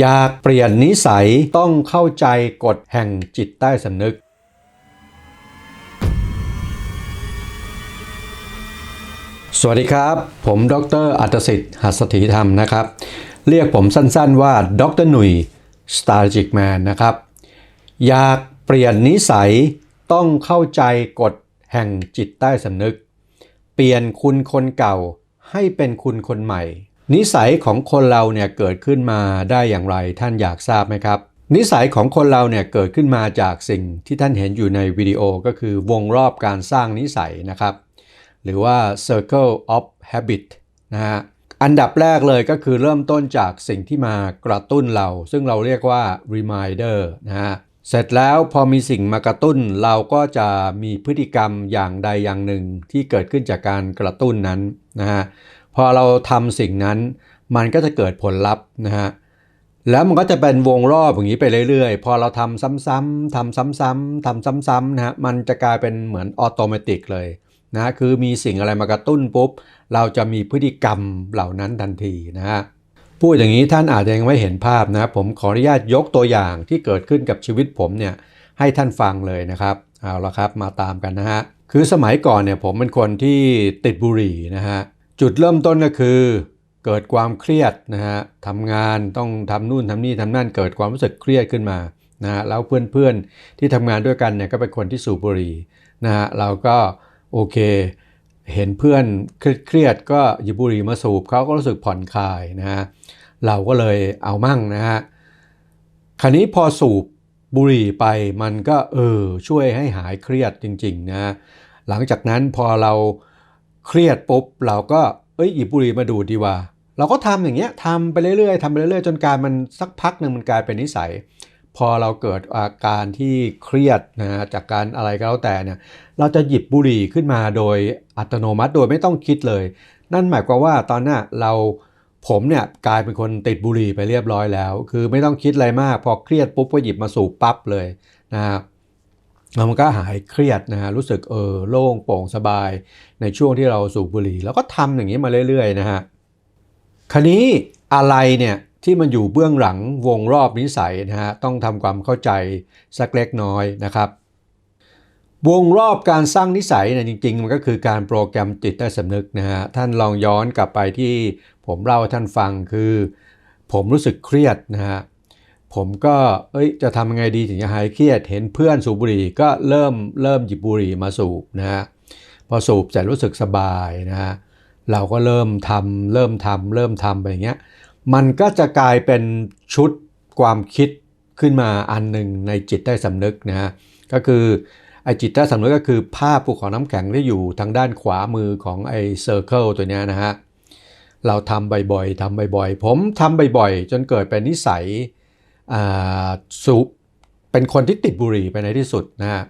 อยากเปลี่ยนนิสัยต้องเข้าใจกฎแห่งจิตใต้สำนึก สวัสดีครับ ผมดรอัตสิทธิ์หัสถีธรรมนะครับ เรียกผมสั้นๆว่าดรหนุ่ย Strategic Man นะครับ อยากเปลี่ยนนิสัยต้องเข้าใจกฎแห่งจิตใต้สำนึก เปลี่ยนคุณคนเก่าให้เป็นคุณคนใหม่ นิสัยของคนเราเนี่ยเกิดขึ้นมาได้อย่างไรท่านอยากทราบไหมครับ นิสัยของคนเราเนี่ยเกิดขึ้นมาจากสิ่งที่ท่านเห็นอยู่ในวิดีโอก็คือวงรอบการสร้างนิสัยนะครับ หรือว่า Circle of Habit นะฮะอันดับแรกเลยก็คือเริ่มต้นจากสิ่งที่มากระตุ้นเรา ซึ่งเราเรียกว่า reminder นะฮะเสร็จแล้วพอมีสิ่งมากระตุ้นเราก็จะมีพฤติกรรมอย่างใดอย่างหนึ่งที่เกิดขึ้นจากการกระตุ้นนั้นนะฮะ พอเราทำสิ่งนั้น มันก็จะเกิดผลลัพธ์นะฮะแล้วมันก็จะเป็นวงรอบอย่างนี้ไปเรื่อยๆ พอเราทำซ้ำๆทำซ้ำๆทำซ้ำๆนะฮะมันจะกลายเป็นเหมือนออโตเมติกเลยนะคือมีสิ่งอะไรมากระตุ้นปุ๊บ เราจะมีพฤติกรรมเหล่านั้นทันทีนะฮะพูดอย่างนี้ท่านอาจจะยังไม่เห็นภาพนะผมขออนุญาตยกตัวอย่างที่เกิดขึ้นกับชีวิตผมเนี่ยให้ท่านฟังเลยนะครับเอาละครับมาตามกันนะฮะคือสมัยก่อนเนี่ยผมเป็นคนที่ติดบุหรี่นะฮะ จุดเริ่มต้นก็คือ เกิดความเครียดนะฮะทำงานต้องทำนู่นทำนี่ทำนั่นเกิดความรู้สึกเครียดขึ้นมานะฮะแล้วเพื่อนๆที่ทำงานด้วยกันเนี่ยก็เป็นคนที่สูบบุหรี่นะฮะเราก็โอเค เห็นเพื่อนเครียดก็หยิบบุหรี่มาสูบเขาก็รู้สึกผ่อนคลายนะฮะเราก็เลยเอามั่งนะฮะคราวนี้พอสูบบุหรี่ไปมันก็เออช่วยให้หายเครียดจริงๆนะหลังจากนั้นพอเรา เครียดปุ๊บเราก็เอ้ยหยิบบุหรี่มาดูดดีว่า เราก็ทำอย่างเงี้ยทำไปเรื่อยๆทำไปเรื่อยๆ จนกายมันสักพักหนึ่งมันกลายเป็นนิสัย พอเราเกิดอาการที่เครียดนะฮะจากการอะไรก็แล้วแต่เนี่ยเราจะหยิบบุหรี่ขึ้นมาโดยอัตโนมัติโดยไม่ต้องคิดเลย นั่นหมายความว่าตอนน่ะเราผมเนี่ยกลายเป็นคนติดบุหรี่ไปเรียบร้อยแล้ว คือไม่ต้องคิดอะไรมาก พอเครียดปุ๊บก็หยิบมาสูบปั๊บเลยนะฮะ แล้วมันก็หายเครียดนะฮะรู้สึกเออโล่งโปร่งสบายในช่วงที่เราสูบบุหรี่ แล้วก็ทำอย่างนี้มาเรื่อยๆนะฮะคราวนี้อะไรเนี่ยที่มันอยู่เบื้องหลังวงรอบนิสัยนะฮะต้องทำความเข้าใจสักเล็กน้อยนะครับ วงรอบการสร้างนิสัยเนี่ยจริง ๆ มันก็คือการโปรแกรมจิตใต้สำนึกนะฮะท่านลองย้อนกลับไปที่ผมเล่าให้ท่านฟังคือ ผมรู้สึกเครียดนะฮะ ผมก็เอ้ยจะทำยังไงดีถึงจะหายเครียด เห็นเพื่อนสูบบุหรี่ก็เริ่มเริ่มหยิบบุหรี่มาสูบนะฮะพอสูบเสร็จรู้สึกสบายนะฮะเราก็เริ่มทำเริ่มทำเริ่มทำไปอย่างเงี้ยมันก็จะกลายเป็นชุดความคิดขึ้นมาอันหนึ่งในจิตใต้สำนึกนะฮะก็คือไอจิตใต้สำนึกก็คือภาพภูเขาน้ำแข็งที่อยู่ทางด้านขวามือของไอเซอร์เคิลตัวเนี้ยนะฮะเราทำบ่อยๆทำบ่อยๆ ผมทำบ่อยๆ จนเกิดเป็นนิสัย สูบเป็นคนที่ติดบุหรี่ไปในที่สุดนะฮะ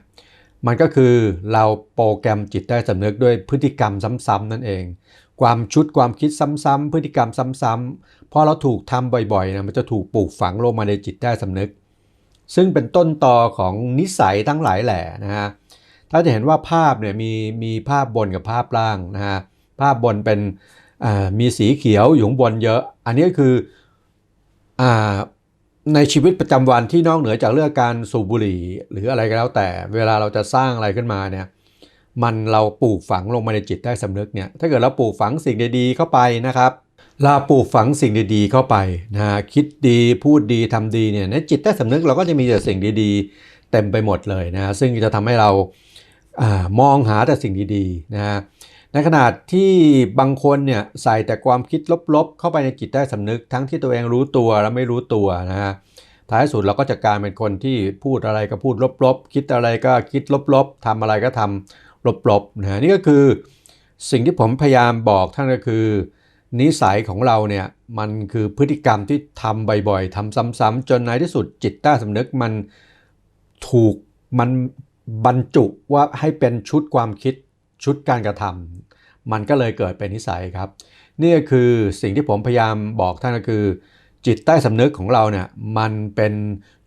มันก็คือเราโปรแกรมจิตใต้สำนึกด้วยพฤติกรรมซ้ำๆนั่นเอง ความชุดความคิดซ้ำๆพฤติกรรมซ้ำๆพอเราถูกทำบ่อยๆนะมันจะถูกปลูกฝังลงมาในจิตใต้สำนึก ซึ่งเป็นต้นตอของนิสัยทั้งหลายแหล่นะฮะถ้าจะเห็นว่าภาพเนี่ยมีมีภาพบนกับภาพล่างนะฮะภาพบนเป็นมีสีเขียวอยู่ข้างบนเยอะ อันนี้คืออ ในชีวิตประจำวันที่นอกเหนือจากเรื่องการสูบบุหรี่ หรืออะไรก็แล้วแต่ เวลาเราจะสร้างอะไรขึ้นมาเนี่ยมันเราปลูกฝังลงมาในจิตใต้สำนึกเนี่ยถ้าเกิดเราปลูกฝังสิ่งดีๆเข้าไปนะครับเราปลูกฝังสิ่งดีๆเข้าไปนะฮะคิดดีพูดดีทำดีเนี่ยในจิตใต้สำนึกเราก็จะมีแต่สิ่งดีๆ เต็มไปหมดเลยนะซึ่งจะทำให้เราอามองหาแต่สิ่งดีๆนะฮะ ในขนาดที่บางคนเนี่ยใส่แต่ความคิดลบๆ เข้าไปในจิตใต้สำนึกทั้งที่ตัวเองรู้ตัวและไม่รู้ตัวนะฮะท้ายสุดเราก็จะกลายเป็นคนที่พูดอะไรก็พูดลบๆ คิดอะไรก็คิดลบๆทำอะไรก็ทำลบๆนะนี่ก็คือสิ่งที่ผมพยายามบอกท่านก็คือ นิสัยของเราเนี่ยมันคือพฤติกรรมที่ทำบ่อยๆทำซ้ำๆจนในที่สุดจิตใต้สำนึกมันถูกมันบรรจุว่าให้เป็นชุดความคิดชุดการกระทำ มันก็เลยเกิดเป็นนิสัยครับ นี่คือสิ่งที่ผมพยายามบอกท่านก็คือ จิตใต้สำนึกของเราเนี่ยมันเป็น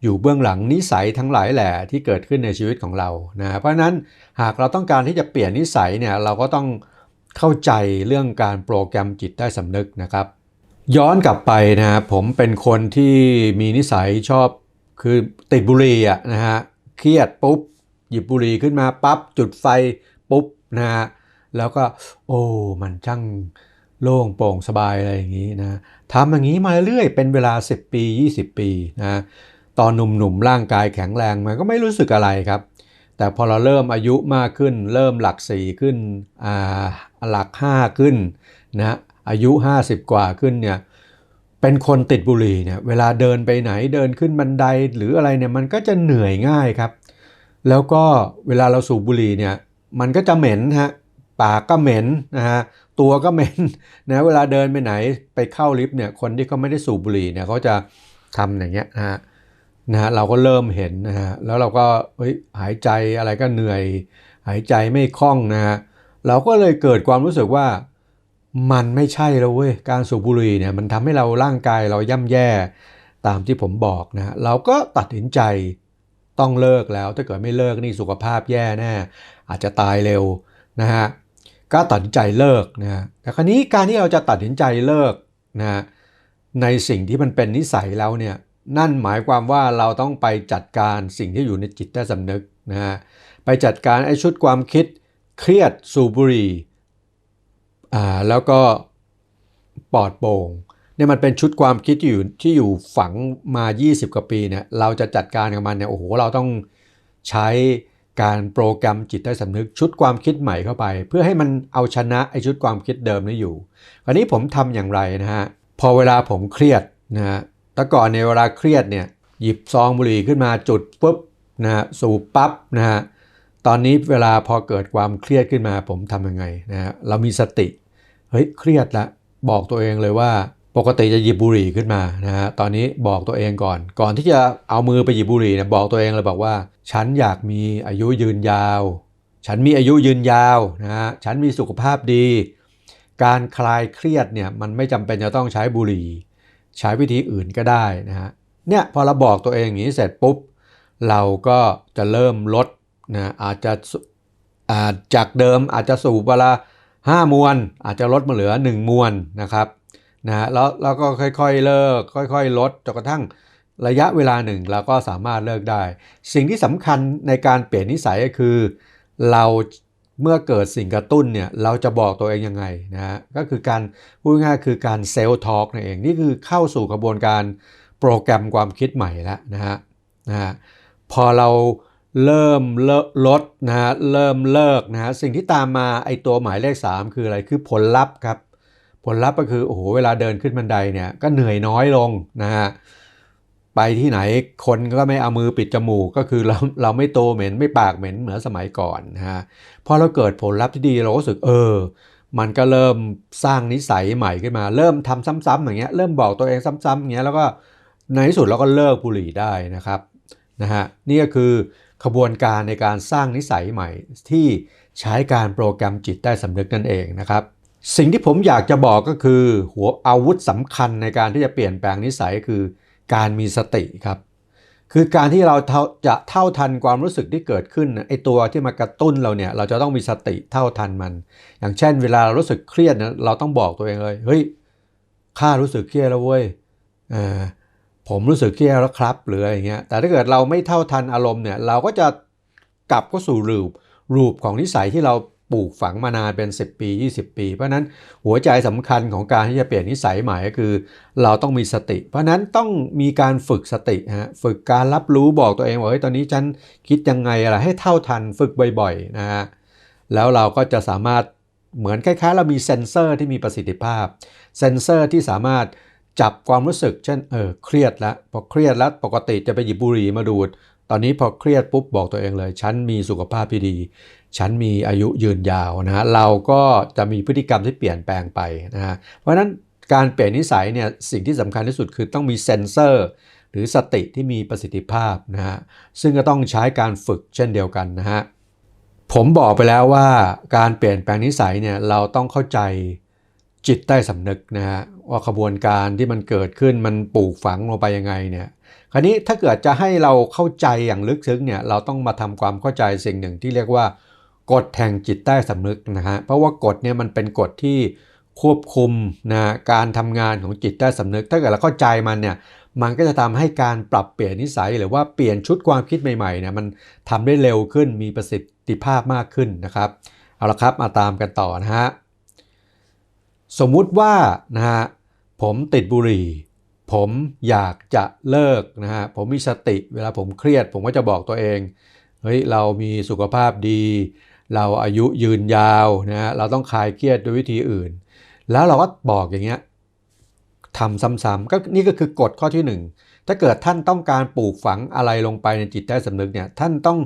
อยู่เบื้องหลังนิสัยทั้งหลายแหล่ที่เกิดขึ้นในชีวิตของเรานะเพราะฉะนั้นหากเราต้องการที่จะเปลี่ยนนิสัยเนี่ยเราก็ต้องเข้าใจเรื่องการโปรแกรมจิตใต้สำนึกนะครับ ย้อนกลับไปนะฮะผมเป็นคนที่มีนิสัยชอบคือติดบุหรี่อะนะฮะเครียดปุ๊บหยิบบุหรี่ขึ้นมาปั๊บจุดไฟปุ๊บนะฮะ แล้วก็โอ้มันช่างโล่งโปร่งสบายอะไรอย่างนี้นะทำอย่างนี้มาเรื่อยเป็นเวลา 10 ปี 20 ปีนะตอนหนุ่มๆร่างกายแข็งแรงมันก็ไม่รู้สึกอะไรครับ แต่พอเราเริ่มอายุมากขึ้น เริ่มหลักสี่ขึ้นอ่าหลักห้าขึ้นนะอายุ 50 กว่าขึ้นเนี่ยเป็นคนติดบุหรี่เนี่ยเวลาเดินไปไหนเดินขึ้นบันไดหรืออะไรเนี่ยมันก็จะเหนื่อยง่ายครับ แล้วก็เวลาเราสูบบุหรี่เนี่ยมันก็จะเหม็นฮะ ปากก็เหม็นนะฮะตัวก็เหม็นนะเวลาเดินไปไหนไปเข้าลิฟต์เนี่ยคนที่เขาไม่ได้สูบบุหรี่เนี่ยเขาจะทำอย่างเงี้ยนะฮะนะฮะเราก็เริ่มเห็นนะฮะแล้วเราก็เฮ้ยหายใจอะไรก็เหนื่อย หายใจไม่คล่องนะฮะเราก็เลยเกิดความรู้สึกว่ามันไม่ใช่แล้วเว้ยการสูบบุหรี่เนี่ยมันทำให้เราร่างกายเราย่ำแย่ตามที่ผมบอกนะฮะเราก็ตัดสินใจต้องเลิกแล้วถ้าเกิดไม่เลิกนี่สุขภาพแย่แน่อาจจะตายเร็วนะฮะ ก็ตัดสินใจเลิกนะฮะแต่คราวนี้การที่เราจะตัดสินใจเลิกนะฮะในสิ่งที่มันเป็นนิสัยแล้วเนี่ยนั่นหมายความว่าเราต้องไปจัดการสิ่งที่อยู่ในจิตใต้สำนึกนะฮะไปจัดการไอ้ชุดความคิดเครียดสูบุรีอ่าแล้วก็ปอดโปร่งเนี่ยมันเป็นชุดความคิดที่อยู่ที่อยู่ฝังมา 20 กว่าปีเนี่ยเราจะจัดการกับมันเนี่ยโอ้โหเราต้องใช้ การโปรแกรมจิตใต้สำนึกชุดความคิดใหม่เข้าไป เพื่อให้มันเอาชนะไอชุดความคิดเดิมนี้อยู่คราวนี้ผมทำอย่างไรนะฮะพอเวลาผมเครียดนะฮะแต่ก่อนในเวลาเครียดเนี่ยหยิบซองบุหรี่ขึ้นมาจุดปุ๊บนะฮะสูบปั๊บนะฮะตอนนี้เวลาพอเกิดความเครียดขึ้นมาผมทำยังไงนะฮะเรามีสติเฮ้ยเครียดละบอกตัวเองเลยว่า ปกติจะหยิบบุหรี่ขึ้นมานะฮะตอนนี้บอกตัวเองก่อน ก่อนที่จะเอามือไปหยิบบุหรี่เนี่ยบอกตัวเองเลยบอกว่า ฉันอยากมีอายุยืนยาว ฉันมีอายุยืนยาวนะฮะฉันมีสุขภาพดี การคลายเครียดเนี่ยมันไม่จำเป็นจะต้องใช้บุหรี่ ใช้วิธีอื่นก็ได้นะฮะเนี่ยพอเราบอกตัวเองอย่างนี้เสร็จปุ๊บ เราก็จะเริ่มลดนะอาจจะอาจจากเดิมอาจจะสูบเวลาห้ามวน อาจจะลดมาเหลือ 1 มวนนะครับ นะฮะแล้วเราก็ค่อยๆเลิก ค่อยๆ ลดจนกระทั่งระยะเวลาหนึ่งเราก็สามารถเลิกได้ สิ่งที่สำคัญในการเปลี่ยนนิสัยก็คือ เราเมื่อเกิดสิ่งกระตุ้นเนี่ยเราจะบอกตัวเองยังไงนะฮะก็คือการพูดง่ายๆคือการเซลล์ทอล์กนั่นเองนี่คือเข้าสู่กระบวนการโปรแกรมความคิดใหม่แล้วนะฮะนะฮะพอเราเริ่มลดนะฮะเริ่มเลิกนะฮะสิ่งที่ตามมาไอตัวหมายเลข 3 คืออะไรคือผลลัพธ์ครับ ผลลัพธ์ก็คือโอ้โหเวลาเดินขึ้นบันไดเนี่ยก็เหนื่อยน้อยลงนะฮะไปที่ไหนคนก็ไม่เอามือปิดจมูกก็คือเราเราไม่โตเหม็นไม่ปากเหม็นเหมือนสมัยก่อนนะฮะพอเราเกิดผลลัพธ์ที่ดีเราก็รู้สึกเออ มันก็เริ่มสร้างนิสัยใหม่ขึ้นมา เริ่มทำซ้ำๆอย่างเงี้ยเริ่มบอกตัวเองซ้ำๆอย่างเงี้ยแล้วก็ในที่สุดเราก็เลิกบุหรี่ได้นะครับนะฮะนี่ก็คือขบวนการในการสร้างนิสัยใหม่ที่ใช้การโปรแกรมจิตใต้สำนึกนั่นเองนะครับ สิ่งที่ผมอยากจะบอกก็คือ หัวอาวุธสำคัญในการที่จะเปลี่ยนแปลงนิสัยคือการมีสติครับ คือการที่เราจะเท่าทันความรู้สึกที่เกิดขึ้นไอตัวที่มากระตุ้นเราเนี่ย เราจะต้องมีสติเท่าทันมัน อย่างเช่น เวลาเรารู้สึกเครียดนะเราต้องบอกตัวเองเลยเฮ้ยข้ารู้สึกเครียดแล้วเว้ยผมรู้สึกเครียดแล้วครับหรืออะไรเงี้ยแต่ถ้าเกิดเราไม่เท่าทันอารมณ์เนี่ยเราก็จะกลับเข้าสู่รูปรูปของนิสัยที่เรา ปลูกฝังมานานเป็น 10 ปี 20 ปี เพราะนั้นหัวใจสำคัญของการที่จะเปลี่ยนนิสัยใหม่ก็คือ เราต้องมีสติ เพราะนั้นต้องมีการฝึกสติฮะฝึกการรับรู้บอกตัวเองว่าเฮ้ยตอนนี้ฉันคิดยังไงอะไรให้เท่าทันฝึกบ่อยๆนะฮะแล้วเราก็จะสามารถเหมือนคล้ายๆ เรามีเซนเซอร์ที่มีประสิทธิภาพ เซนเซอร์ที่สามารถจับความรู้สึก เช่นเออเครียดแล้วพอเครียดแล้วปกติจะไปหยิบบุหรี่มาดูด ตอนนี้พอเครียดปุ๊บบอกตัวเองเลย ฉันมีสุขภาพที่ดี ฉันมีอายุยืนยาวนะฮะเราก็จะมีพฤติกรรมที่เปลี่ยนแปลงไปนะฮะเพราะฉะนั้นการเปลี่ยนนิสัยเนี่ยสิ่งที่สำคัญที่สุดคือต้องมีเซนเซอร์ หรือสติที่มีประสิทธิภาพนะฮะซึ่งก็ต้องใช้การฝึกเช่นเดียวกันนะฮะผมบอกไปแล้วว่าการเปลี่ยนแปลงนิสัยเนี่ยเราต้องเข้าใจจิตใต้สำนึกนะฮะว่าขบวนการที่มันเกิดขึ้นมันปลูกฝังลงไปยังไงเนี่ยคราวนี้ถ้าเกิดจะให้เราเข้าใจอย่างลึกซึ้งเนี่ยเราต้องมาทำความเข้าใจสิ่งหนึ่งที่เรียกว่า กฎแห่งจิตใต้สำนึกนะฮะเพราะว่ากฎเนี่ยมันเป็นกฎที่ควบคุมนะการทำงานของจิตใต้สำนึก ถ้าเกิดเราเข้าใจมันเนี่ยมันก็จะทำให้การปรับเปลี่ยนนิสัยหรือว่าเปลี่ยนชุดความคิดใหม่ๆเนี่ยมันทำได้เร็วขึ้นมีประสิทธิภาพมากขึ้นนะครับเอาละครับมาตามกันต่อนะฮะสมมุติว่านะฮะผมติดบุหรี่ ผมอยากจะเลิกนะฮะผมมีสติเวลาผมเครียด ผมก็จะบอกตัวเองเฮ้ยเรามีสุขภาพดี เราอายุยืนยาวนะเราต้องคลายเครียดด้วยวิธีอื่น แล้วเราก็บอกอย่างเงี้ยทำซ้ำๆก็นี่ก็คือกฎข้อที่หนึ่งถ้าเกิดท่านต้องการปลูกฝังอะไรลงไปในจิตใต้สำนึกเนี่ยท่านต้อง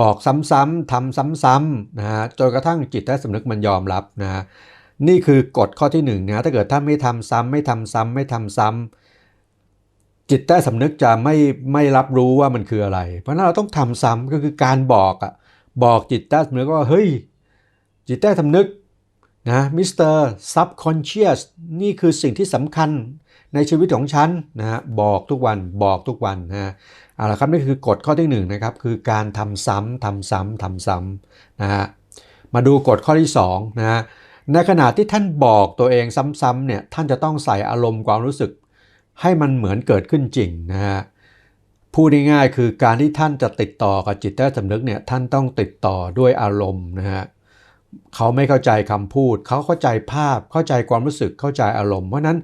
บอกซ้ำๆทำซ้ำๆนะฮะจนกระทั่งจิตใต้สำนึกมันยอมรับนะฮะนี่คือกฎข้อที่หนึ่งนะถ้าเกิดท่านไม่ทำซ้ำไม่ทำซ้ำไม่ทำซ้ำจิตใต้สำนึกจะไม่ไม่รับรู้ว่ามันคืออะไร เพราะนั้นเราต้องทำซ้ำก็คือการบอกอะ บอกจิตใต้สำนึกว่าเฮ้ย จิตใต้สำนึกนะมิสเตอร์ซับคอนเชียสนี่คือสิ่งที่สำคัญในชีวิตของฉันนะฮะบอกทุกวันบอกทุกวันนะฮะเอาละครับนี่คือกฎข้อที่หนึ่งนะครับคือการทำซ้ำทำซ้ำทำซ้ำนะฮะมาดูกฎข้อที่สองนะฮะในขณะที่ท่านบอกตัวเองซ้ำๆเนี่ยท่านจะต้องใส่อารมณ์ความรู้สึก ให้มันเหมือนเกิดขึ้นจริงนะฮะ พูดง่ายๆคือการที่ท่านจะติดต่อกับจิตใต้สำนึกเนี่ยท่านต้องติดต่อด้วยอารมณ์นะฮะเขาไม่เข้าใจคำพูด เขาเข้าใจภาพเข้าใจความรู้สึกเข้าใจอารมณ์เพราะนั้น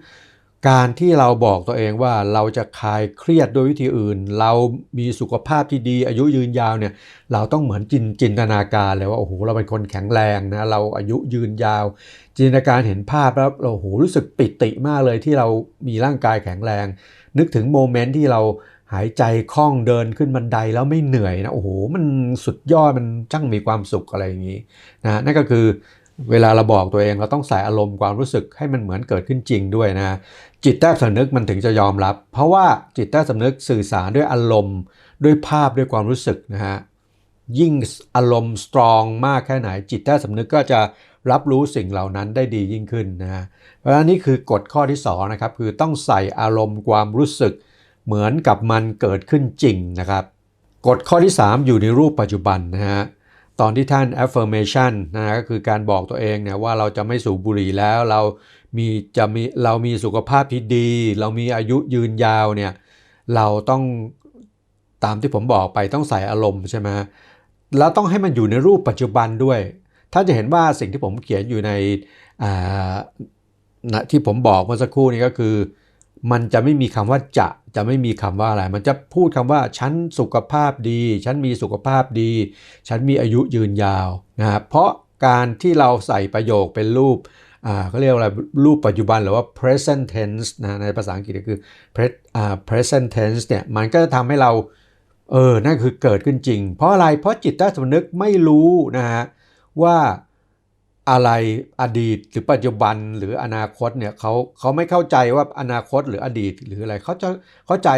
การที่เราบอกตัวเองว่าเราจะคลายเครียดด้วยวิธีอื่น เรามีสุขภาพที่ดี อายุยืนยาวเนี่ยเราต้องเหมือนจินจินตนาการเลยว่าโอ้โหเราเป็นคนแข็งแรงนะเราอายุยืนยาว จินตนาการเห็นภาพแล้วเราโหรู้สึกปิติมากเลยที่เรามีร่างกายแข็งแรง นึกถึงโมเมนต์ที่เรา หายใจคล่องเดินขึ้นบันไดแล้วไม่เหนื่อยนะโอ้โหมันสุดยอดมันช่างมีความสุขอะไรอย่างนี้นะนั่นก็คือเวลาเราบอกตัวเองเราต้องใส่อารมณ์ความรู้สึกให้มันเหมือนเกิดขึ้นจริงด้วยนะจิตใต้สำนึกมันถึงจะยอมรับ เพราะว่าจิตใต้สำนึกสื่อสารด้วยอารมณ์ด้วยภาพด้วยความรู้สึกนะฮะยิ่งอารมณ์สตรองมากแค่ไหน จิตใต้สำนึกก็จะรับรู้สิ่งเหล่านั้นได้ดียิ่งขึ้นนะฮะเพราะฉะนั้นนี่คือกฎข้อที่2นะครับคือต้องใส่อารมณ์ความรู้สึก เหมือนกับมันเกิดขึ้นจริงนะครับกฎข้อที่ 3 อยู่ในรูปปัจจุบันนะฮะตอนที่ท่าน affirmation นะก็คือการบอกตัวเองเนี่ยว่าเราจะไม่สูบบุหรี่แล้วเรามีจะมีเรามีสุขภาพที่ดี เรามีอายุยืนยาวเนี่ยเราต้องตามที่ผมบอกไปต้องใส่อารมณ์ใช่ไหมแล้วต้องให้มันอยู่ในรูปปัจจุบันด้วย ถ้าจะเห็นว่าสิ่งที่ผมเขียนอยู่ในที่ผมบอกเมื่อสักครู่นี้ก็คือ มันจะไม่มีคำว่าจะจะไม่มีคำว่าอะไร มันจะพูดคำว่าฉันสุขภาพดี ฉันมีสุขภาพดี ฉันมีอายุยืนยาวนะครับเพราะการที่เราใส่ประโยคเป็นรูปเขาเรียกอะไรรูปปัจจุบันหรือว่า present tense นะในภาษาอังกฤษก็คือ present tense เนี่ยมันก็จะทำให้เราเออนั่นคือเกิดขึ้นจริง เพราะอะไรเพราะจิตใต้สำนึกไม่รู้นะฮะว่า อะไรอดีตหรือปัจจุบันหรืออนาคตเนี่ยเขาเขาไม่เข้าใจว่าอนาคตหรืออดีตหรืออะไรเขาจะเข้าใจ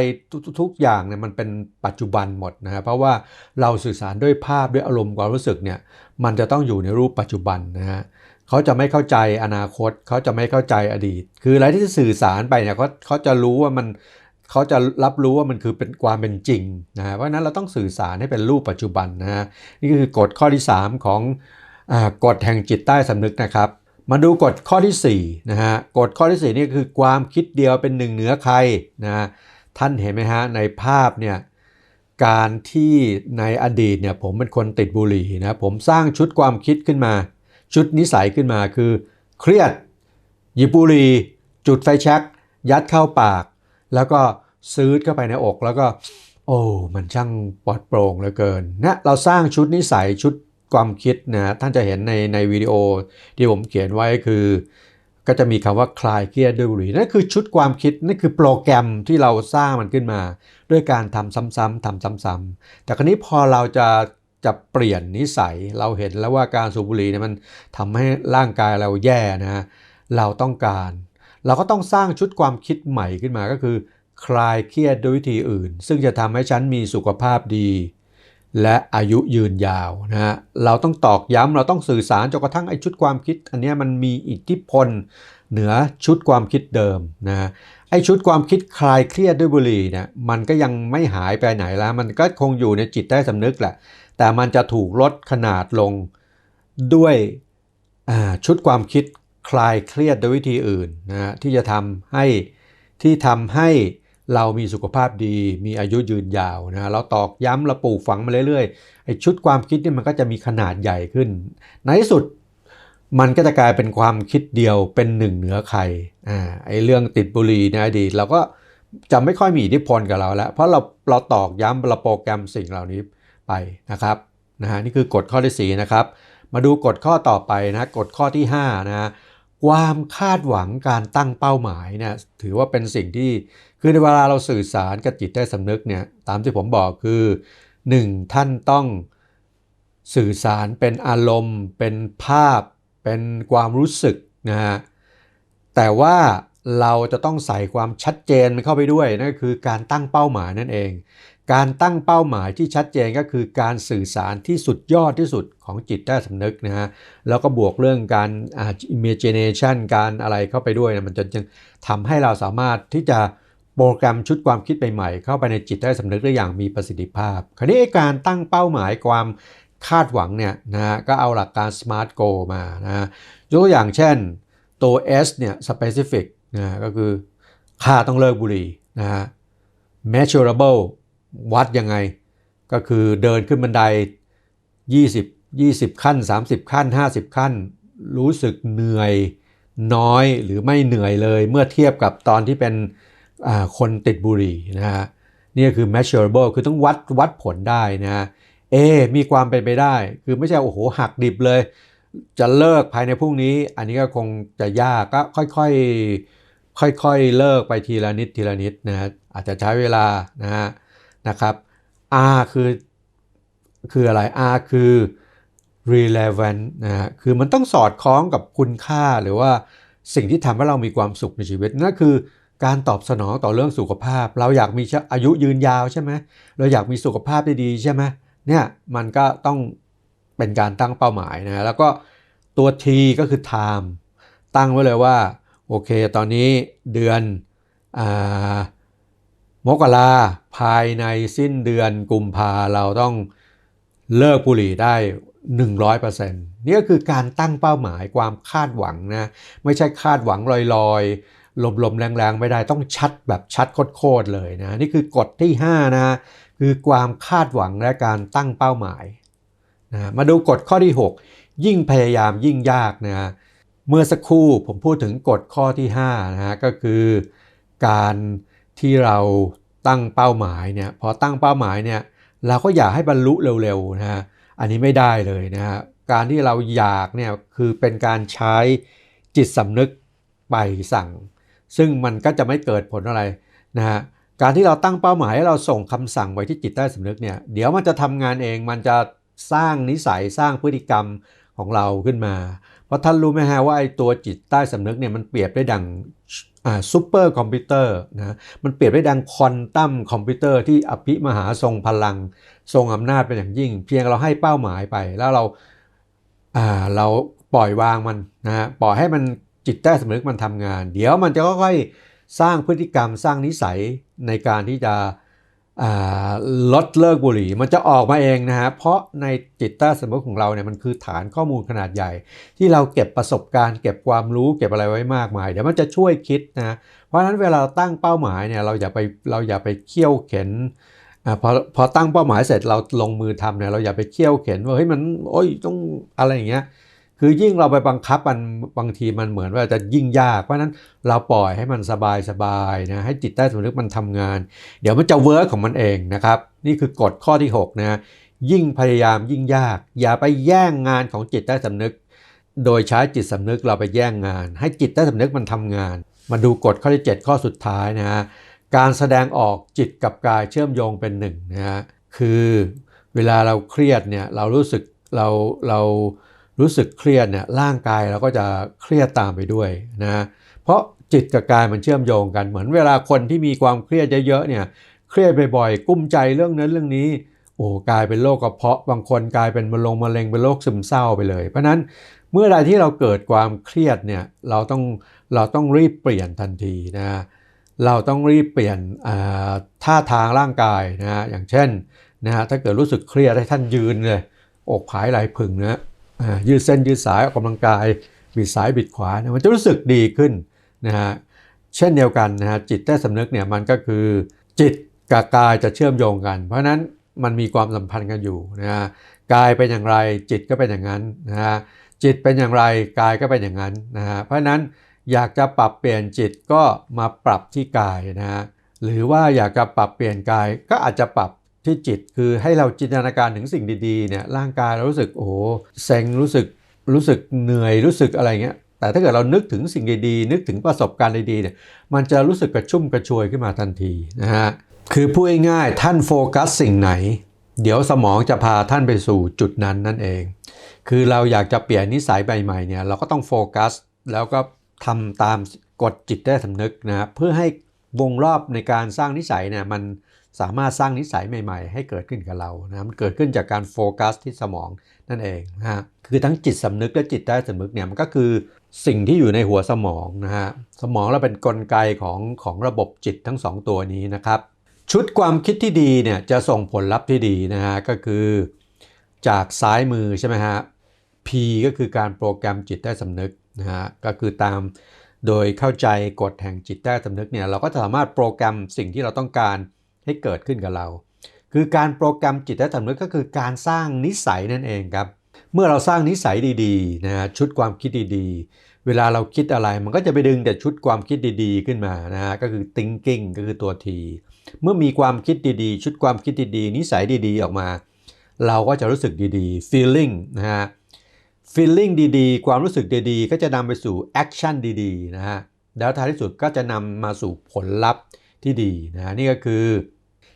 ทุกๆอย่างเนี่ยมันเป็นปัจจุบันหมดนะฮะเพราะว่าเราสื่อสารด้วยภาพด้วยอารมณ์ความรู้สึกเนี่ยมันจะต้องอยู่ในรูปปัจจุบันนะฮะเขาจะไม่เข้าใจอนาคตเขาจะไม่เข้าใจอดีต คืออะไรที่สื่อสารไปเนี่ยเขาเขาจะรู้ว่ามันเขาจะรับรู้ว่ามันคือเป็นความเป็นจริงนะฮะเพราะนั้นเราต้องสื่อสารให้เป็นรูปปัจจุบันนะฮะนี่คือกฎข้อที่ 3 ของ กฎแห่งจิตใต้สำนึกนะครับ มาดูกฎข้อที่4นะฮะกฎข้อที่ 4 นี่คือความคิดเดียวเป็นหนึ่งเหนือใครนะท่านเห็นไหมฮะในภาพเนี่ยการที่ในอดีตเนี่ยผมเป็นคนติดบุหรี่นะผมสร้างชุดความคิดขึ้นมา ชุดนิสัยขึ้นมาคือ เครียดหยิบบุหรี่จุดไฟแช็กยัดเข้าปาก แล้วก็ซื้อเข้าไปในอกแล้วก็ โอ้มันช่างปลอดโปร่งเหลือเกินนะเราสร้างชุดนิสัยชุด ความคิดนะท่านจะเห็นในในวิดีโอที่ผมเขียนไว้คือ ก็จะมีคำว่าคลายเครียดด้วยบุหรี่นั่นคือชุดความคิดนั่นคือโปรแกรมที่เราสร้างมันขึ้นมา ด้วยการทำซ้ำๆทำซ้ำๆแต่ครนี้พอเราจะจะเปลี่ยนนิสัยเราเห็นแล้วว่าการสูบบุหรี่เนี่ยมันทำให้ร่างกายเราแย่นะเราต้องการ เราก็ต้องสร้างชุดความคิดใหม่ขึ้นมาก็คือ คลายเครียดด้วยวิธีอื่น ซึ่งจะทำให้ฉันมีสุขภาพดี และอายุยืนยาวนะฮะเราต้องตอกย้ำเราต้องสื่อสารจนกระทั่งไอ้ชุดความคิด อันนี้มันมีอิทธิพลเหนือชุดความคิดเดิมนะไอ้ชุดความคิดคลายเครียดด้วยบุหรี่เนี่ยมันก็ยังไม่หายไปไหนแล้ว มันก็คงอยู่ในจิตใต้สำนึกแหละ แต่มันจะถูกลดขนาดลงด้วยชุดความคิดคลายเครียดโดยวิธีอื่นนะฮะที่จะทำให้ที่ทำให้ เรามีสุขภาพดี มีอายุยืนยาวนะเราตอกย้ำเราปลูกฝังมาเรื่อยๆไอ้ชุดความคิดนี่มันก็จะมีขนาดใหญ่ขึ้น ในที่สุดมันก็จะกลายเป็นความคิดเดียวเป็นหนึ่งเหนือใครอ่าไอ้เรื่องติดบุหรี่ในอดีตเราก็จะไม่ค่อยมีอิทธิพลกับเราแล้ว เพราะเราเราตอกย้ำเราโปรแกรมสิ่งเหล่านี้ไปนะครับนะฮะนี่คือกฎข้อที่สี่นะครับมาดูกฎข้อต่อไปนะกฎข้อที่5นะ ความคาดหวังการตั้งเป้าหมายเนี่ยถือว่าเป็นสิ่งที่คือในเวลาเราสื่อสารกับจิตใต้สำนึกเนี่ยตามที่ผมบอกคือ 1. ท่านต้องสื่อสารเป็นอารมณ์ เป็นภาพ เป็นความรู้สึกนะฮะแต่ว่าเราจะต้องใส่ความชัดเจนเข้าไปด้วยนั่นก็คือการตั้งเป้าหมายนั่นเอง การตั้งเป้าหมายที่ชัดเจนก็คือการสื่อสารที่สุดยอดที่สุดของจิตใต้สำนึกนะฮะแล้วก็บวกเรื่องการอ่า imagination การอะไรเข้าไปด้วยนะมันจะจึงทำให้เราสามารถที่จะโปรแกรมชุดความคิดใหม่ๆเข้าไปในจิตใต้สำนึกได้อย่างมีประสิทธิภาพ คราวนี้ไอ้การตั้งเป้าหมายความคาดหวังเนี่ยนะฮะก็เอาหลักการ smart goal มานะฮะยกตัวอย่างเช่นตัว S เนี่ย specific นะฮะก็คือค่าต้องเลิกบุหรี่นะฮะ measurable วัดยังไง ก็คือเดินขึ้นบันได 20 20 ขั้น 30 ขั้น 50 ขั้น รู้สึกเหนื่อยน้อยหรือไม่เหนื่อยเลยเมื่อเทียบกับตอนที่เป็นคนติดบุหรี่นะฮะนี่คือ measurable คือต้องวัดวัดผลได้นะฮะ A มีความเป็นไปได้ คือไม่ใช่โอ้โหหักดิบเลย จะเลิกภายในพรุ่งนี้ อันนี้ก็คงจะยากก็ค่อยๆค่อยๆเลิกไปทีละนิดทีละนิดนะฮะอาจจะใช้เวลานะฮะ นะครับ R คือคืออะไร R คือ relevant นะฮะคือมันต้องสอดคล้องกับคุณค่าหรือว่าสิ่งที่ทำให้เรามีความสุขในชีวิตนั่นคือการตอบสนองต่อเรื่องสุขภาพ เราอยากมีอายุยืนยาวใช่ไหมเราอยากมีสุขภาพดีใช่ไหมเนี่ยมันก็ต้องเป็นการตั้งเป้าหมายนะแล้วก็ตัว T ก็คือ time ตั้งไว้เลยว่า โอเค ตอนนี้เดือนอา มกราภายในสิ้นเดือนกุมภาเราต้องเลิกบุหรี่ได้ 100%นี่ก็คือการตั้งเป้าหมายความคาดหวังนะ ไม่ใช่คาดหวังลอยๆลมๆแรงๆ ไม่ได้ต้องชัดแบบชัดโคตรเลยนะ นี่คือกฎที่ 5 นะ คือความคาดหวังและการตั้งเป้าหมายนะมาดูกฎข้อที่ 6 ยิ่งพยายามยิ่งยากนะเมื่อสักครู่ผมพูดถึงกฎข้อที่5นะฮะก็คือการ ที่เราตั้งเป้าหมายเนี่ยพอตั้งเป้าหมายเนี่ยเราก็อยากให้บรรลุเร็วๆนะฮะอันนี้ไม่ได้เลยนะฮะการที่เราอยากเนี่ยคือเป็นการใช้จิตสำนึกไปสั่ง ซึ่งมันก็จะไม่เกิดผลอะไรนะฮะการที่เราตั้งเป้าหมายให้เราส่งคำสั่งไว้ที่จิตใต้สำนึกเนี่ยเดี๋ยวมันจะทำงานเองมันจะสร้างนิสัยสร้างพฤติกรรมของเราขึ้นมา เพราะท่านรู้ไหมฮะว่าไอ้ตัวจิตใต้สำนึกเนี่ยมันเปรียบได้ดังซูเปอร์คอมพิวเตอร์นะมันเปรียบได้ดังควอนตัมคอมพิวเตอร์ที่อภิมหาทรงพลัง ทรงอำนาจเป็นอย่างยิ่ง เพียงเราให้เป้าหมายไป แล้วเราเราปล่อยวางมันนะฮะปล่อยให้มันจิตใต้สำนึกมันทำงาน เดี๋ยวมันจะค่อยๆสร้างพฤติกรรมสร้างนิสัยในการที่จะ ลดเลิกบุหรี่มันจะออกมาเองนะฮะเพราะในจิตใต้สำนึกของเราเนี่ยมันคือฐานข้อมูลขนาดใหญ่ ที่เราเก็บประสบการณ์ เก็บความรู้เก็บอะไรไว้มากมาย เดี๋ยวมันจะช่วยคิดนะเพราะฉะนั้นเวลาเราตั้งเป้าหมายเนี่ยเราอย่าไปเราอย่าไปเคี่ยวเข็นอพอพอตั้งเป้าหมายเสร็จเราลงมือทำเนี่ยเราอย่าไปเคี่ยวเข็นว่าเฮ้ยมันโอ้ยต้องอะไรอย่างเงี้ย คือยิ่งเราไปบังคับมันบางทีมันเหมือนว่าจะยิ่งยาก เพราะนั้นเราปล่อยให้มันสบายสบายนะให้จิตใต้สำนึกมันทำงาน เดี๋ยวมันจะเวิร์กของมันเองนะครับ นี่คือกฎข้อที่6นะยิ่งพยายามยิ่งยาก อย่าไปแย่งงานของจิตใต้สำนึก โดยใช้จิตสำนึกเราไปแย่งงาน ให้จิตใต้สำนึกมันทำงาน มาดูกฎข้อที่ 7 ข้อสุดท้ายนะฮะการแสดงออกจิตกับกายเชื่อมโยงเป็นหนึ่งนะฮะคือเวลาเราเครียดเนี่ยเรารู้สึกเราเรา รู้สึกเครียดเนี่ยร่างกายเราก็จะเครียดตามไปด้วยนะเพราะจิตกับกายมันเชื่อมโยงกันเหมือนเวลาคนที่มีความเครียดเยอะๆเนี่ยเครียดบ่อยๆกุ้มใจเรื่องนั้นเรื่องนี้โอ้กลายเป็นโรคกระเพาะบางคนกลายเป็นมะลงมะเร็งเป็นโรคซึมเศร้าไปเลย เพราะนั้นเมื่อใดที่เราเกิดความเครียดเนี่ยเราต้องเราต้องรีบเปลี่ยนทันทีนะเราต้องรีบเปลี่ยนท่าทางร่างกายนะอย่างเช่นนะฮะถ้าเกิดรู้สึกเครียดให้ท่านยืนเลยอกผายไหลผึ่งนะ ยืดเส้นยืดสายออกกำลังกายบิดซ้ายบิดขวาเนี่ยมันจะรู้สึกดีขึ้นนะฮะเช่นเดียวกันนะฮะจิตใต้สำนึกเนี่ยมันก็คือจิตกับกายจะเชื่อมโยงกัน เพราะนั้นมันมีความสัมพันธ์กันอยู่นะฮะกายเป็นอย่างไรจิตก็เป็นอย่างนั้นนะฮะจิตเป็นอย่างไรกายก็เป็นอย่างนั้นนะฮะเพราะนั้นอยากจะปรับเปลี่ยนจิตก็มาปรับที่กายนะฮะหรือว่าอยากจะปรับเปลี่ยนกายก็อาจจะปรับ ที่จิตคือให้เราจินตนาการถึงสิ่งดีๆเนี่ยร่างกายเรารู้สึกโอ้โหเซ็งรู้สึกรู้สึกเหนื่อยรู้สึกอะไรเงี้ยแต่ถ้าเกิดเรานึกถึงสิ่งดีๆ นึกถึงประสบการณ์ดีๆเนี่ยมันจะรู้สึกกระชุ่มกระชวยขึ้นมาทันทีนะฮะคือพูดง่ายๆท่านโฟกัสสิ่งไหน เดี๋ยวสมองจะพาท่านไปสู่จุดนั้นนั่นเอง คือเราอยากจะเปลี่ยนนิสัยใหม่ๆเนี่ยเราก็ต้องโฟกัสแล้วก็ทำตามกฎจิตได้สำนึกนะเพื่อให้วงรอบในการสร้างนิสัยเนี่ยมัน สามารถสร้างนิสัยใหม่ ๆ ให้เกิดขึ้นกับเรานะมันเกิดขึ้นจากการโฟกัสที่สมองนั่นเองนะฮะคือทั้งจิตสำนึกและจิตใต้สำนึกเนี่ยมันก็คือสิ่งที่อยู่ในหัวสมองนะฮะสมองเราเป็นนกลไกของของระบบจิตทั้งสองตัวนี้นะครับ ชุดความคิดที่ดีเนี่ยจะส่งผลลัพธ์ที่ดีนะฮะก็คือจากซ้ายมือใช่ไหมฮะ P ก็คือการโปรแกรมจิตใต้สำนึกนะฮะก็คือตามโดยเข้าใจกฎแห่งจิตใต้สำนึกเนี่ยเราก็จะสามารถโปรแกรมสิ่งที่เราต้องการ ให้เกิดขึ้นกับเรา คือการโปรแกรมจิตใต้สำนึกก็คือการสร้างนิสัยนั่นเองครับ เมื่อเราสร้างนิสัยดีๆนะฮะชุดความคิดดีๆ เวลาเราคิดอะไรมันก็จะไปดึงแต่ชุดความคิดดีๆ ขึ้นมานะฮะก็คือ thinking ก็คือตัวทีเมื่อมีความคิดดีๆ ชุดความคิดดีๆ นิสัยดีๆ ออกมา เราก็จะรู้สึกดีๆ feeling นะฮะ feeling ดีๆ ความรู้สึกดีๆ ก็จะนำไปสู่ action ดีๆ นะฮะ แล้วท้ายที่สุดก็จะนำมาสู่ผลลัพธ์ที่ดีนะ นี่ก็คือ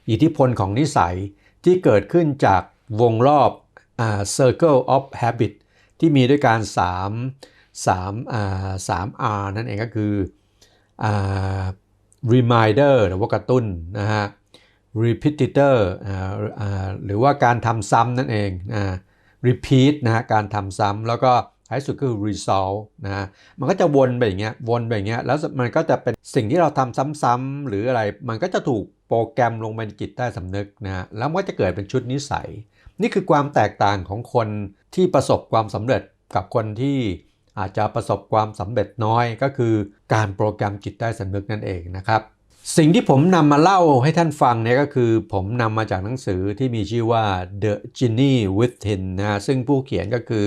อิทธิพลของนิสัยที่เกิดขึ้นจากวงรอบ circle of habit ที่มีด้วยการ 3 3อ่า3 R นั่นเองก็คืออ reminder หรือว่ากระตุ้นนะฮะ repetitor หรือว่าการทำซ้ำนั่นเองอ repeat นะฮะการทำซ้ำแล้วก็ ท้ายสุดก็คือ resolve นะฮะมันก็จะวนไปอย่างเงี้ยวนไปอย่างเงี้ยแล้วมันก็จะเป็นสิ่งที่เราทำซ้ำๆหรืออะไรมันก็จะถูกโปรแกรมลงไปในจิตใต้สำนึกนะฮะแล้วมันก็จะเกิดเป็นชุดนิสัย นี่คือความแตกต่างของคนที่ประสบความสำเร็จกับคนที่อาจจะประสบความสำเร็จน้อยก็คือการโปรแกรมจิตใต้สำนึกนั่นเองนะครับสิ่งที่ผมนำมาเล่าให้ท่านฟังเนี่ยก็คือผมนำมาจากหนังสือที่มีชื่อว่า The Genie Within นะซึ่งผู้เขียนก็คือ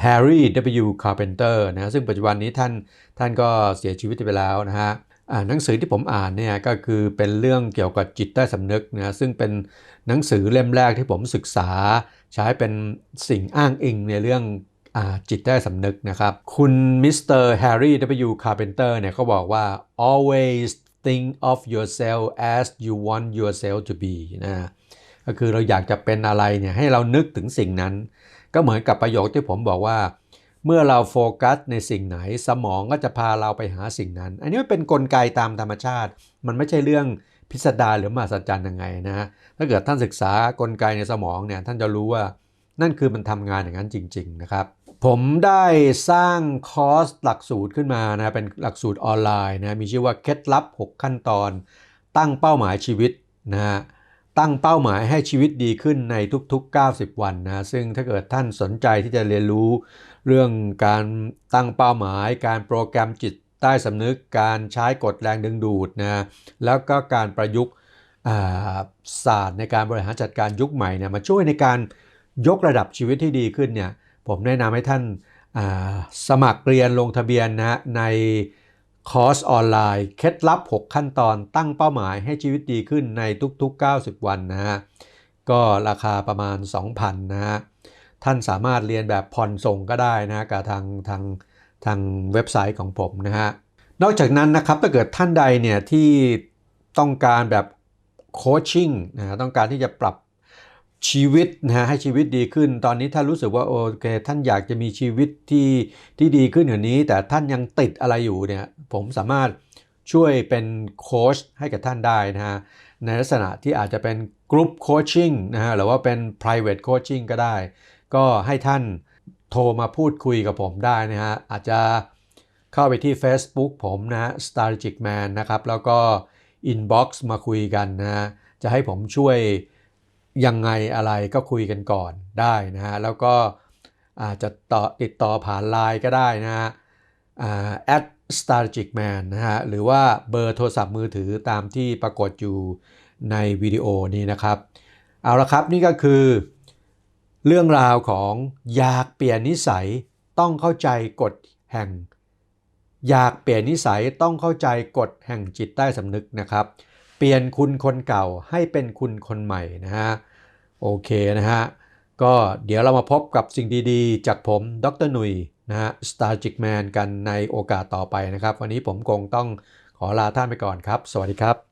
แฮร์รี่ W. Carpenter นะซึ่งปัจจุบันนี้ท่านท่านก็เสียชีวิตไปแล้วนะฮะหนังสือที่ผมอ่านเนี่ยก็คือเป็นเรื่องเกี่ยวกับจิตใต้สำนึกนะซึ่งเป็นหนังสือเล่มแรกที่ผมศึกษา ใช้เป็นสิ่งอ้างอิงในเรื่องอจิตใต้สำนึกนะครับ คุณมิสเตอร์แฮร์รี่ W. Carpenter เนี่ยเขาบอกว่า always think of yourself as you want yourself to be นะก็คือเราอยากจะเป็นอะไรเนี่ยให้เรานึกถึงสิ่งนั้น ก็เหมือนกับประโยคที่ผมบอกว่า เมื่อเราโฟกัสในสิ่งไหนสมองก็จะพาเราไปหาสิ่งนั้น อันนี้มันเป็นนกลไกตามธรรมชาติ มันไม่ใช่เรื่องพิสดารหรือมหัศจรรย์ยังไงนะฮะถ้าเกิดท่านศึกษากลไกในสมองเนี่ยท่านจะรู้ว่านั่นคือมันทำงานอย่างนั้นจริง ๆ นะครับ ผมได้สร้างคอร์สหลักสูตรขึ้นมานะ เป็นหลักสูตรออนไลน์นะ มีชื่อว่าเคล็ดลับ 6 ขั้นตอน ตั้งเป้าหมายชีวิตนะฮะ ตั้งเป้าหมายให้ชีวิตดีขึ้นในทุกๆ 90 วันนะซึ่งถ้าเกิดท่านสนใจที่จะเรียนรู้ เรื่องการตั้งเป้าหมาย การโปรแกรมจิตใต้สำนึก การใช้กฎแรงดึงดูดนะแล้วก็การประยุกต์ศาสตร์ในการบริหารจัดการยุคใหม่เนี่ยมาช่วยในการยกระดับชีวิตที่ดีขึ้นเนี่ยผมแนะนำให้ท่านสมัครเรียนลงทะเบียนนะใน คอร์สออนไลน์เคล็ดลับ 6 ขั้นตอนตั้งเป้าหมายให้ชีวิตดีขึ้นในทุกๆ 90 วันนะฮะ ก็ราคาประมาณ 2,000 นะฮะ ท่านสามารถเรียนแบบผ่อนส่งก็ได้นะกับทางทางทางเว็บไซต์ของผมนะฮะ นอกจากนั้นนะครับถ้าเกิดท่านใดเนี่ยที่ต้องการแบบโคชชิ่งนะต้องการที่จะปรับ ชีวิตนะฮะให้ชีวิตดีขึ้น ตอนนี้ท่านรู้สึกว่าโอเคท่านอยากจะมีชีวิตที่ที่ดีขึ้นกว่านี้ แต่ท่านยังติดอะไรอยู่เนี่ยผมสามารถช่วยเป็นโค้ชให้กับท่านได้นะฮะในลักษณะที่อาจจะเป็นกรุ๊ปโคชชิ่งนะฮะหรือว่าเป็น private coaching ก็ได้ ก็ให้ท่านโทรมาพูดคุยกับผมได้นะฮะอาจจะเข้าไปที่ Facebook ผมนะฮะ Strategic Man นะครับ แล้วก็ inbox มาคุยกันนะฮะจะให้ผมช่วย ยังไงอะไรก็คุยกันก่อนได้นะฮะแล้วก็อาจจะต่อติดต่อผ่านไลน์ก็ได้นะฮะอ่า at strategic man นะฮะหรือว่าเบอร์โทรศัพท์มือถือตามที่ปรากฏอยู่ในวิดีโอนี้นะครับ เอาละครับนี่ก็คือ เรื่องราวของอยากเปลี่ยนนิสัยต้องเข้าใจกฎแห่ง อยากเปลี่ยนนิสัยต้องเข้าใจกฎแห่งจิตใต้สำนึกนะครับ เปลี่ยนคุณคนเก่าให้เป็นคุณคนใหม่นะฮะโอเคนะฮะก็เดี๋ยวเรามาพบกับสิ่งดีๆ จากผมดรหนุยนะฮะสตาร์จิกแมนกันในโอกาสต่อไปนะครับ วันนี้ผมคงต้องขอลาท่านไปก่อนครับ สวัสดีครับ